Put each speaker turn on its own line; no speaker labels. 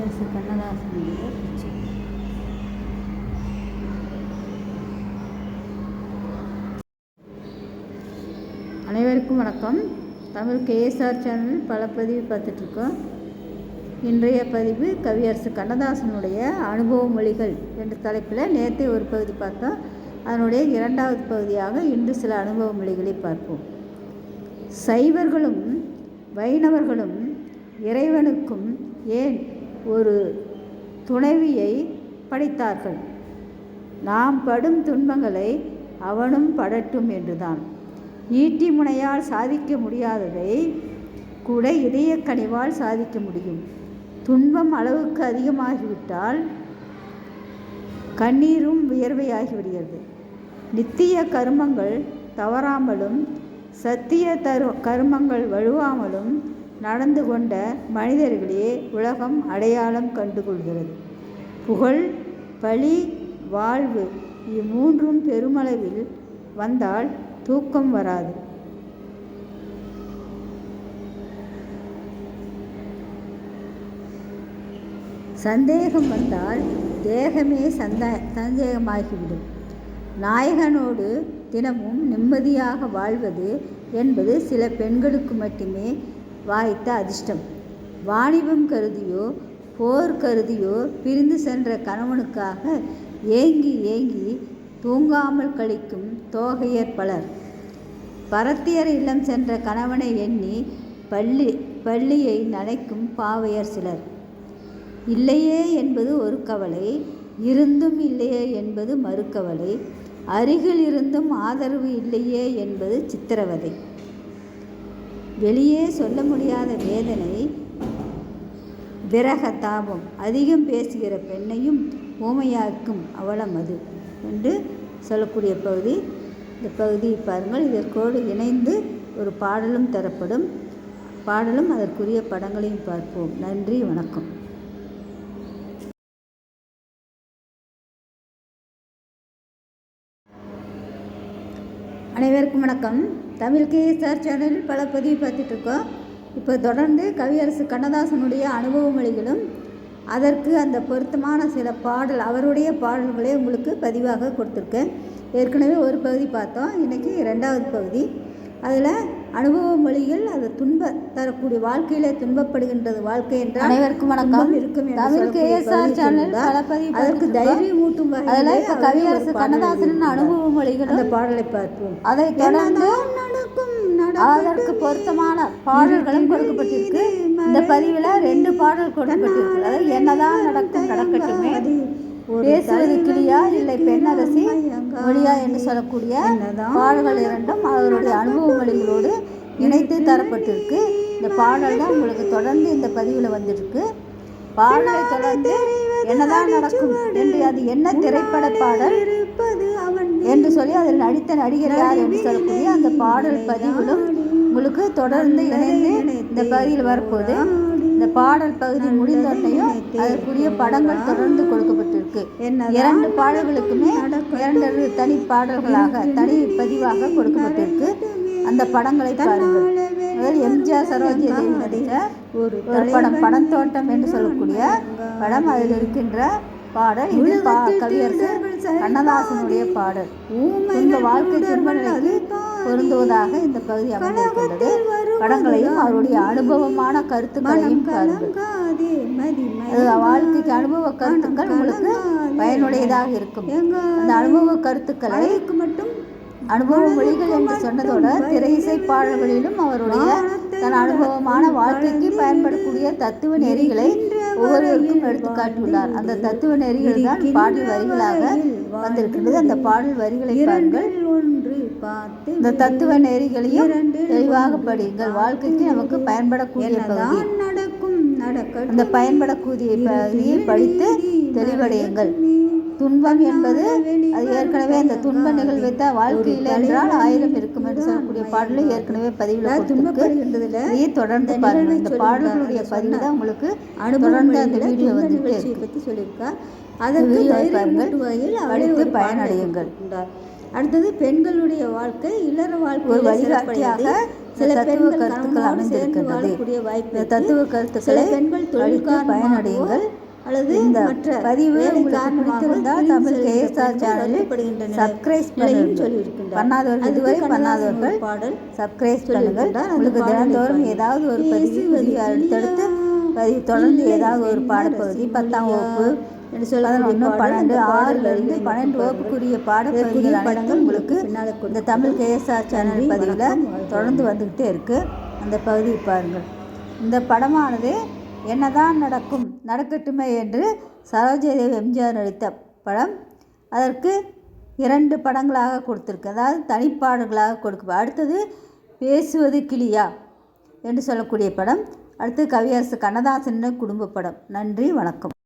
கவியரசு கண்ணதாசன் அனைவருக்கும் வணக்கம். தமிழ் கேஎஸ்ஆர் சேனலில் பல பதிவு பார்த்துட்ருக்கோம். இன்றைய பதிவு கவியரசு கண்ணதாசனுடைய அனுபவ மொழிகள் என்ற தலைப்பில் நேற்றே ஒரு பகுதி பார்த்தோம். அதனுடைய இரண்டாவது பகுதியாக இன்று சில அனுபவ மொழிகளை பார்ப்போம். சைவர்களும் வைணவர்களும் இறைவனுக்கும் ஏன் ஒரு துணைவியை படைத்தார்கள். நாம் படும் துன்பங்களை அவனும் படட்டும் என்றுதான். ஈட்டி முனையால் சாதிக்க முடியாததை கூட இதயக்கனிவால் சாதிக்க முடியும். துன்பம் அளவுக்கு அதிகமாகிவிட்டால் கண்ணீரும் வியர்வையாகிவிடுகிறது. நித்திய கருமங்கள் தவறாமலும் சத்திய தரு கருமங்கள் வழுவாமலும் நடந்து கொண்ட மனிதர்களே உலகம் அடையாளம் கண்டுகொள்கிறது. புகழ் பழி வாழ்வு இம்மூன்றும் பெருமளவில் வந்தால் தூக்கம் வராது. சந்தேகம் வந்தால் தேகமே சந்த சந்தேகமாகிவிடும். நாயகனோடு தினமும் நிம்மதியாக வாழ்வது என்பது சில பெண்களுக்கு மட்டுமே வாய்த்த அதிர்ஷ்டம். வாணிபம் கருதியோ போர் கருதியோ பிரிந்து சென்ற கணவனுக்காக ஏங்கி ஏங்கி தூங்காமல் கழிக்கும் தோகையர் பலர். பரத்தியர் இல்லம் சென்ற கணவனை எண்ணி பள்ளி பள்ளியை நனைக்கும் பாவையர் சிலர். இல்லையே என்பது ஒரு கவலை இருந்தும் இல்லையே என்பது மறுக்கவலை அருகில் இருந்தும் ஆதரவு இல்லையே என்பது சித்திரவதை. வெளியே சொல்ல முடியாத வேதனை விரக தாபம் அதிகம் பேசுகிற பெண்ணையும் ஊமையாக்கும் அவலம் அது என்று சொல்லக்கூடிய பகுதி. இந்த பகுதி பாருங்கள் இதற்கோடு இணைந்து ஒரு பாடலும் தரப்படும். பாடலும் அதற்குரிய படங்களையும் பார்ப்போம். நன்றி வணக்கம். அனைவருக்கும் வணக்கம். தமிழ் கேஎஸ்ஆர் சேனலில் பல பதிவு பார்த்துட்ருக்கோம் இப்போ தொடர்ந்து கவியரசு கண்ணதாசனுடைய அனுபவ மொழிகளும் அதற்கு அந்த பொருத்தமான சில பாடல் அவருடைய பாடல்களை உங்களுக்கு பதிவாக கொடுத்துருக்கேன். ஏற்கனவே ஒரு பகுதி பார்த்தோம். இன்றைக்கி ரெண்டாவது பகுதி. அதில் அனுபவ மொழிகள் அது துன்ப தரக்கூடிய வாழ்க்கையில் துன்பப்படுகின்றது வாழ்க்கை என்றால்
அனைவருக்கும் வணக்கம்.
இருக்கும் என்று
தமிழ் கேஎஸ்ஆர் சேனல்
அதற்கு தைரியம் ஊட்டும்
அதில் இப்போ கவியரசு கண்ணதாசனின். அனுபவ
அந்த
மொழிகளும்
பாடலை பார்ப்போம்.
அதை தொடர்ந்து அதற்கு பொருத்தமான பாடல்களும் கொடுக்கப்பட்டிருக்கு. இந்த பதிவில் ரெண்டு பாடல் கொடுக்கப்பட்டிருக்கு. அதாவது என்னதான் நடக்கும் நடக்கட்டுமே பேசுவது கிளியா இல்லை பெண்ணரசி மொழியா என்று சொல்லக்கூடிய பாடல்கள் இரண்டும் அவருடைய அனுபவ மொழிகளோடு இணைத்து தரப்பட்டிருக்கு. இந்த பாடல் தான் உங்களுக்கு தொடர்ந்து இந்த பதிவில் வந்துருக்கு. பாடலை தொடர்ந்து என்னதான் நடக்கும் என்று அது என்ன திரைப்பட பாடல் என்று சொல்லி அதில் நடித்த நடிகர் யார் என்று சொல்லக்கூடிய அந்த பாடல் பதிவிலும் உங்களுக்கு தொடர்ந்து இணைந்து இந்த பகுதியில் வரப்போகுது. இந்த பாடல் பகுதி முடிந்தோடனையும் அதற்குரிய படங்கள் தொடர்ந்து கொடுக்கப்பட்டிருக்கு. இரண்டு பாடல்களுக்குமே இரண்டு தனி பாடல்களாக தனி பதிவாக கொடுக்கப்பட்டிருக்கு. அந்த படங்களை பாருங்கள். அதாவது எம்ஜிஆர் சரோஜி தேவி நடித்த
ஒரு
படம் படம் தோட்டம் என்று சொல்லக்கூடிய படம் அதில் இருக்கின்ற பாடல். இது பா கவியரசு கண்ணதாசனுடைய பாடல். இந்த வாழ்க்கை துன்ப நிலைக்கு பொருந்துவதாக இந்த பகுதி அமைந்திருக்கின்றது. படங்களையும் அவருடைய அனுபவமான கருத்துக்களையும் பாருங்கள் வாழ்க்கைக்கு அனுபவ கருத்துக்கள் உங்களுக்கு பயனுடையதாக இருக்கும். அந்த அனுபவ கருத்துக்களை
மட்டும்
அனுபவ மொழிகள் என்று சொன்னதோட திரை இசை பாடல்களிலும் அவருடைய தன் அனுபவமான வாழ்க்கைக்கு பயன்படக்கூடிய தத்துவ நெறிகளை ஒவ்வொருவருக்கும் எடுத்து காட்டியுள்ளார் அந்த தத்துவ நெறிகள் தான் பாடல் வரிகளாக வந்திருக்கின்றது. அந்த பாடல் வரிகளை பாருங்கள்.
பார்த்து
இந்த தத்துவ நெறிகளையும் தெளிவாக படியுங்கள் வாழ்க்கைக்கு நமக்கு பயன்படக்கூடிய பகுதி.
தான் நடக்கும் நடக்க
அந்த பயன்படக்கூடிய பகுதியை படித்து தெளிவடையுங்கள். துன்பம் என்பது அது ஏற்கனவே அந்த துன்ப நிகழ்வைத்த வாழ்க்கையில் என்றால் ஆயிரம் இருக்கும் என்று சொல்லக்கூடிய பாடலை ஏற்கனவே பதிவில் கொடுத்திருக்கு.
துன்பப்படுகின்றதுல
இதையே தொடர்ந்து பாருங்கள். இந்த பாடல்களுடைய பதிவு தான் உங்களுக்கு தொடர்ந்து அந்த வீடியோ வந்துட்டு
பற்றி சொல்லியிருக்கார். அதற்கு
வீடியோவை
தைரியம்
பாருங்கள். படித்து பயனடையுங்கள்.
அடுத்தது பெண்களுடைய வாழ்க்கை இல்லற வாழ்க்கை
சில
தத்துவ
பெண்கள் கணவனோடு சேர்ந்து வாழக்கூடிய வாய்ப்பு.
தத்துவ
சில
கருத்துக்களை
பெண்கள் தொழில்
பயனடையுங்கள்
அல்லது
இந்த
மற்ற
பதிவு
பிரிந்து
தமிழ் கேஎஸ்ஆர் சேனலில் சப்ஸ்கிரைப் பண்ணுங்கள்
சொல்லியிருக்கின்றார்.
பண்ணாதவர்கள் இதுவரை பண்ணாதவர்கள்
பாடல்
சப்ஸ்கிரைப் பண்ணுங்கள் உங்களுக்கு தினந்தோறும். ஏதாவது ஒரு பதிவு அடுத்தடுத்து பதிவு தொடர்ந்து ஏதாவது ஒரு பாடப்பகுதி பத்தாம் வகுப்பு
என்று பாடல்,
பன்னெண்டு ஆறுலேருந்து பன்னெண்டு வகுப்புக்குரிய பாடப்பகுதிகள்
படங்கள்
உங்களுக்கு இந்த. தமிழ் கேஎஸ்ஆர் சேனல் பதிவில் தொடர்ந்து வந்துக்கிட்டே இருக்குது அந்த பகுதியை பாருங்கள். இந்த படமானது என்னதான் நடக்கும் நடக்கட்டுமே என்று சரோஜாதேவி எம்ஜிஆர் நடித்த படம். அதற்கு இரண்டு படங்களாக கொடுத்துருக்கு. அதாவது தனிப்பாடல்களாக கொடுக்க அடுத்தது பேசுவது கிளியா என்று சொல்லக்கூடிய படம். அடுத்து கவியரசு கண்ணதாசன் குடும்ப படம். நன்றி வணக்கம்.